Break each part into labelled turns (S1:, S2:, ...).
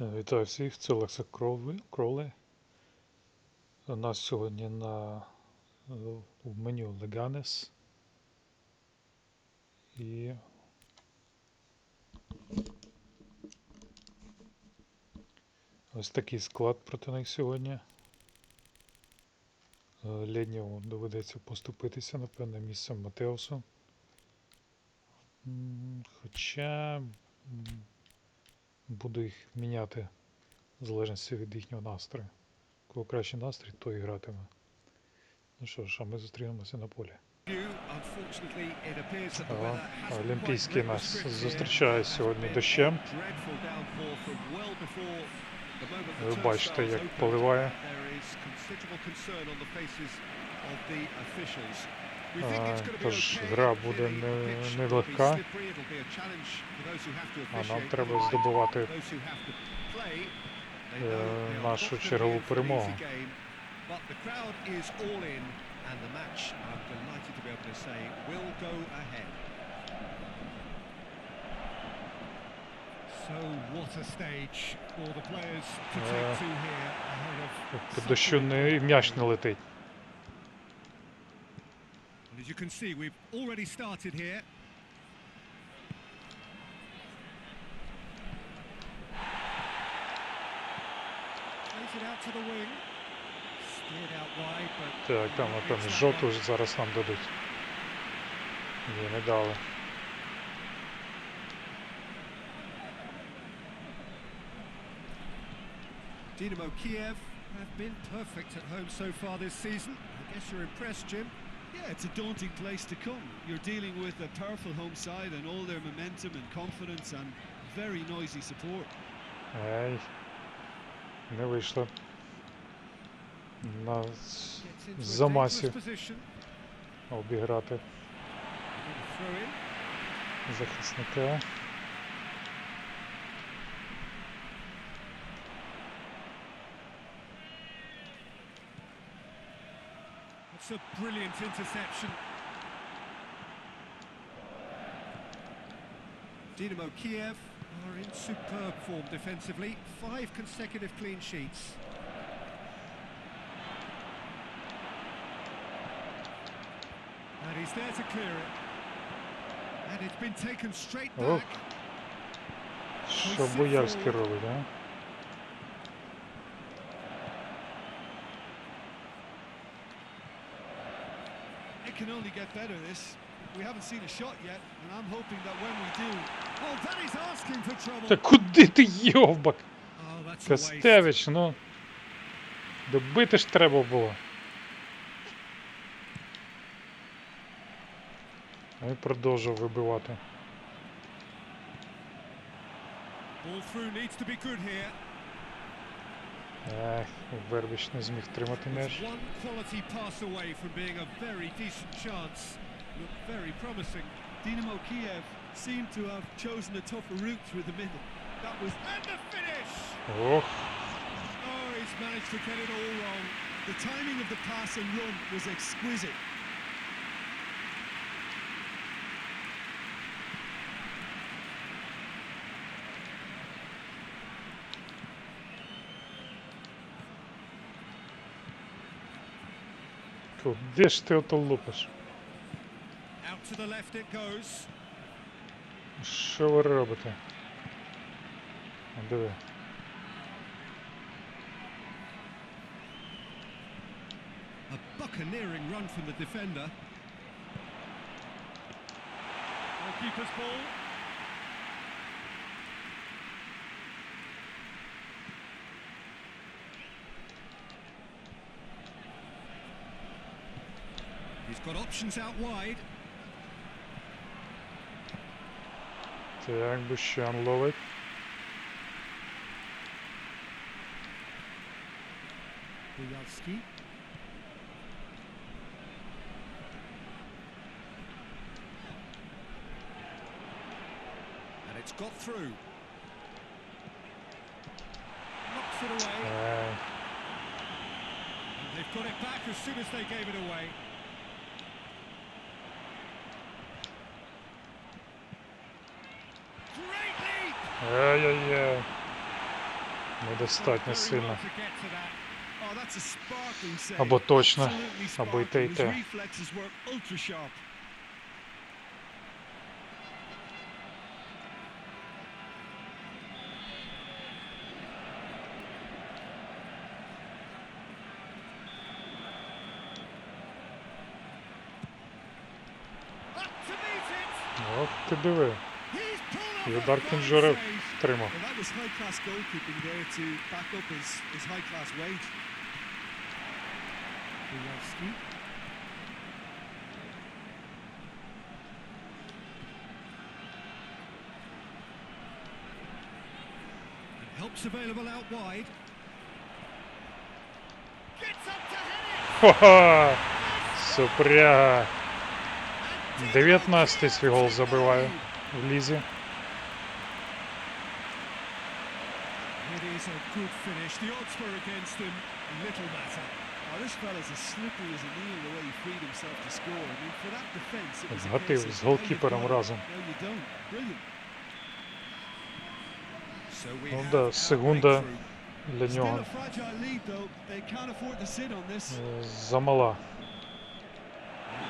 S1: Е, Вітаю всіх, це Олекса Кроули- У нас сьогодні на в меню Leganes. І ось такий склад проти них сьогодні. Е, доведеться поступитися, напевне, місцем Матеусу. Хоча буду їх міняти в залежності від їхнього настрою. Кого кращий настрій, то і гратиме. Ну що ж, а ми зустрінемося на полі.
S2: Ага,
S1: Олімпійський нас зустрічає сьогодні дощем.
S2: Ви бачите, як поливає.
S1: Тож гра буде нелегка, а нам треба здобувати е, нашу чергову перемогу. Тобто
S2: що
S1: не м'яч не летить.
S2: And as you can see, we've already started here. Plays it out to the wing. Steered out wide, but
S1: Так, там, напевно, жовту ж зараз нам дадуть. Ні, не дали.
S2: Dynamo Kiev have been perfect at home so far this season. I guess you're impressed, Jim.
S3: Yeah, it's a daunting place to come. You're dealing with a powerful home side and all their momentum and confidence and very noisy support.
S1: Ей. Не вийшло. Нас
S2: Gets into a
S1: замасів
S2: dangerous position.
S1: обіграти
S2: Throw in.
S1: захисника.
S2: That's a brilliant interception. Dynamo Kiev are in superb form defensively. Five consecutive clean sheets. And he's there to clear it. And it's been taken straight
S1: О.
S2: back.
S1: Що Боярський робить, а?
S3: Can only get better, this. We haven't seen a shot yet, and I'm hoping that when we do...
S2: Oh, that is asking for trouble.
S1: Та куди ти йовбак?
S2: Oh.
S1: Костевич, ну. Добити ж треба було. А він продовжував вибивати.
S2: Ball through needs to be good here.
S1: Ех, Вербіч не зміг тримати
S2: It's
S1: м'яч.
S2: one quality pass away from being a very decent chance. Looked very promising.
S3: Dynamo Kiev seem to have chosen a tougher route through the middle. That was...
S2: And the finish!
S1: Ох,
S3: Oh, he's managed to get it all wrong. The timing of the pass and run was exquisite.
S2: aquilo. Deste eu estou lupas.
S1: Show a robota. Anda bem.
S2: A buccaneering run from the defender. Goalkeeper's ball. He's got options out wide.
S1: Tak, jakby się unloaded.
S2: Bujalski. And it's got through. Knocks it away. Uh. They've got it back as soon as they gave it away.
S1: Ай-яй-яй. Недостатньо сильно. Або точно, або и те, і те. От ти диви. І удар
S2: Кунжерев
S1: втримав.
S2: Helps available out wide.
S1: Хо-хо! Супряга! 19 свій гол забиває в лізі.
S2: Good finish. The odds were against him. Little matter.
S3: Oh, this fella's as slippery as a needle the way he freed himself to score. I mean, for that defence, it was a
S1: Згатив з голкіпером разом.
S3: now you don't." Brilliant.
S2: So we
S1: Ну
S2: have
S1: да,
S2: our
S1: секунда
S2: breakthrough.
S1: для
S3: Still
S1: нього
S3: fragile lead, though. They can't afford to sit on this.
S1: е, замала.
S2: And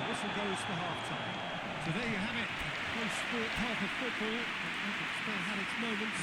S2: the whistle goes for half time. So there you have it. Close sport half of football. It's still had its moments.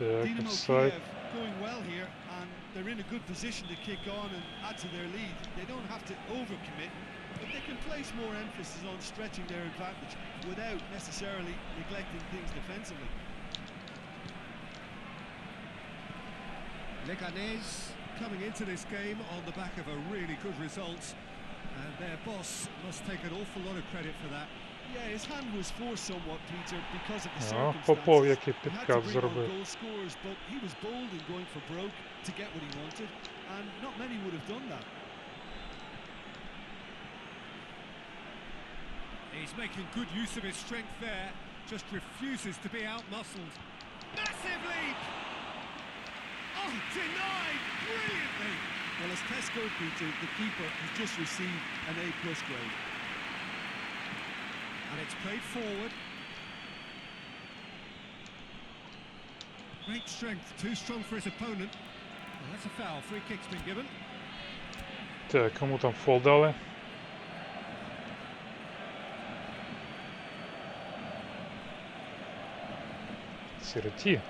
S3: uh,
S1: Dinamo
S3: side. Going well here, and they're in a good position to kick on and add to their lead. They don't have to overcommit, but they can place more emphasis on stretching their advantage without necessarily neglecting things defensively.
S2: Leganes coming into this game on the back of a really good result, and their boss must take an awful lot of credit for that.
S3: Yeah, his hand was forced somewhat, Peter, because of the
S1: О,
S3: circumstances.
S1: Попов який
S3: He had to
S1: підкат
S3: bring on
S1: зробив.
S3: goal scorers, but he was bold in going for broke to get what he wanted, and not many would have done that.
S2: He's making good use of his strength there, just refuses to be out-muscled. Massive leap! Oh, denied brilliantly!
S3: Well, as Tesco, Peter, the keeper has just received an A plus grade.
S2: And it's played forward. Great strength, too strong for his opponent. Well, that's a foul. Free kick's been given.
S1: Так, кому там фол дали? Сироті.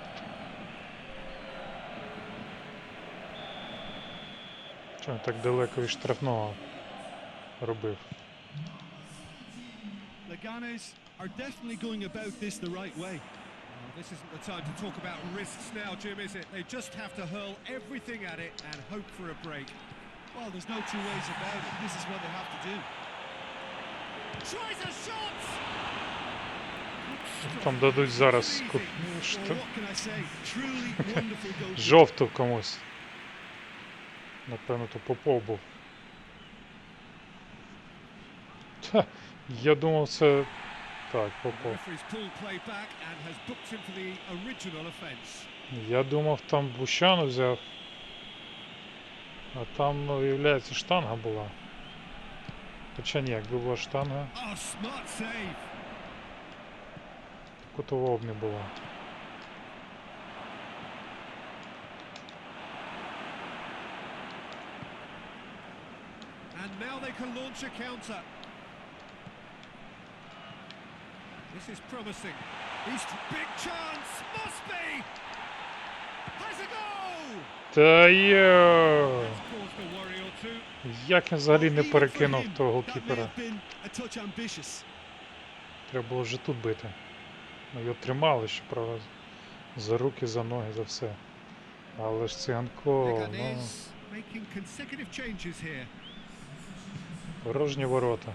S1: Чому так далеко від штрафного робив?
S3: Leganes are definitely going about this the right way.
S2: Well, this isn't the time to talk about risks now, Jim, is it? They just have to hurl everything at it and hope for a break.
S3: Well, there's no two ways about it. This is what they have to do.
S2: Tries a shot!
S1: Там дадуть зараз ку-
S3: Well,
S1: шт-
S3: what can I say? Truly wonderful goal.
S1: жовту комусь. Напевно, то Попов був. Я думав, це. Так,
S2: offence.
S1: Я думав, там Бущану взяв. А там, ну, виявляється, штанга була. Хоча ні, якби була штанга, кутового б не було.
S2: And now they can launch a counter. This is promising. He's big chance. Must be. Has a goal.
S1: Та
S2: two.
S1: Як він взагалі не перекинув того
S3: ambitious.
S1: Треба було вже тут бити. Ну, його тримали, що правда, за руки, за ноги, за все. Але ж циганко, ну, порожні ворота.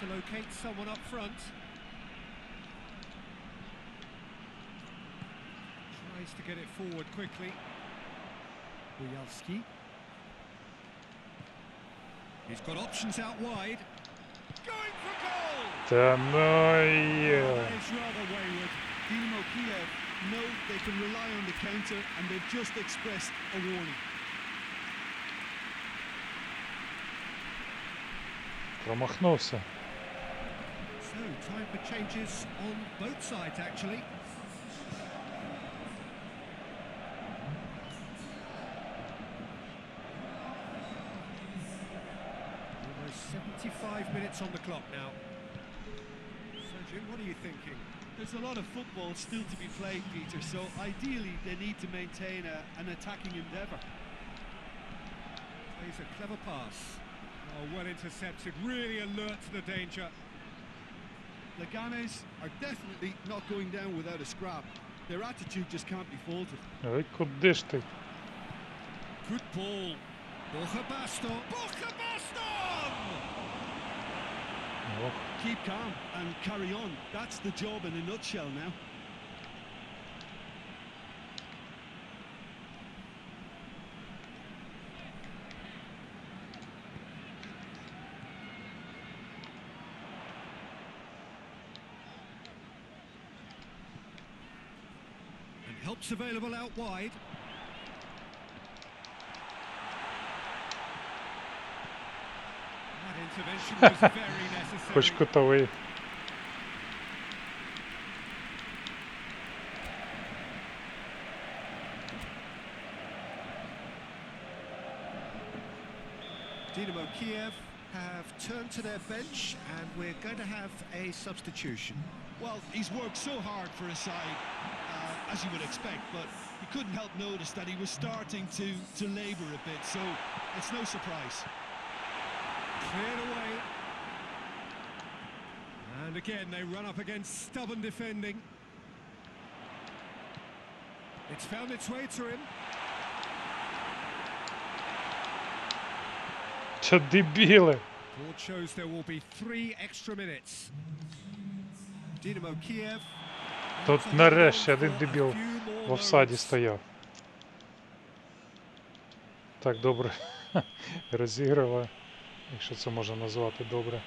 S2: to locate someone up front. Tries to get it forward quickly. Bujalski. He's got options out wide. Going for goal! Tamaya. It's rather wayward.
S3: Dinamo Kiev know they can rely on the counter and they've just expressed a warning.
S1: Промахнулся.
S2: So, time for changes on both sides, actually. Almost 75 minutes on the clock now. So, Jim, what are you thinking?
S3: There's a lot of football still to be played, Peter, so ideally they need to maintain a, an attacking endeavour.
S2: Plays a clever pass. Oh, well intercepted, really alert to the danger.
S3: Leganes are definitely not going down without a scrap. Their attitude just can't be faulted.
S1: Ой, куди ж ти?
S2: Good ball. Borja Baston. Borja Baston!
S1: Ох,
S3: Keep calm and carry on. That's the job in a nutshell now.
S2: Helps available out wide. Push
S1: cut away.
S2: Dinamo Kiev have turned to their bench and we're going to have a substitution.
S3: Well, he's worked so hard for his side. Uh, as you would expect, but you couldn't help notice that he was starting to, to labour a bit, so it's no surprise.
S2: Cleared away. And again, they run up against stubborn defending. It's found its way to him.
S1: Та дебіли.
S2: Board shows there will be three extra minutes. Dynamo Kiev.
S1: Тут нарешті один дебіл в
S2: офсаді
S1: стояв. Так добре розіграла, якщо це можна назвати добре.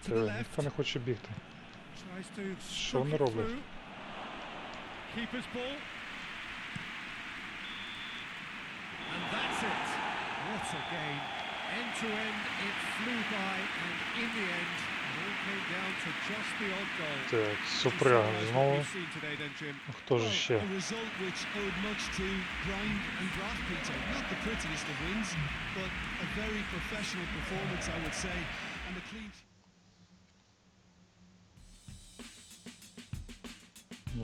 S2: Це,
S1: ніхто не хоче бігти. Що вони роблять?
S2: What a game. End end, it flew.
S1: Так, Супряга знову.
S2: Ну,
S1: хто ж ще?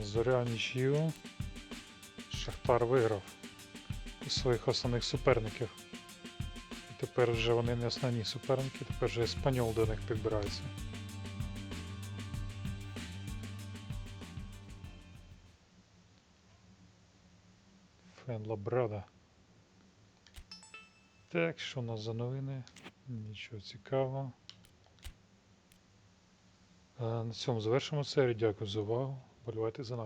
S1: Зоря нічию. Шахтар виграв у своїх основних суперників. І тепер вже вони не основні суперники, тепер вже Еспаньол до них підбирається. Фенла Брада. Так, що у нас за новини? Нічого цікавого. На цьому завершимо серію. Дякую за увагу. Болювайте за нами.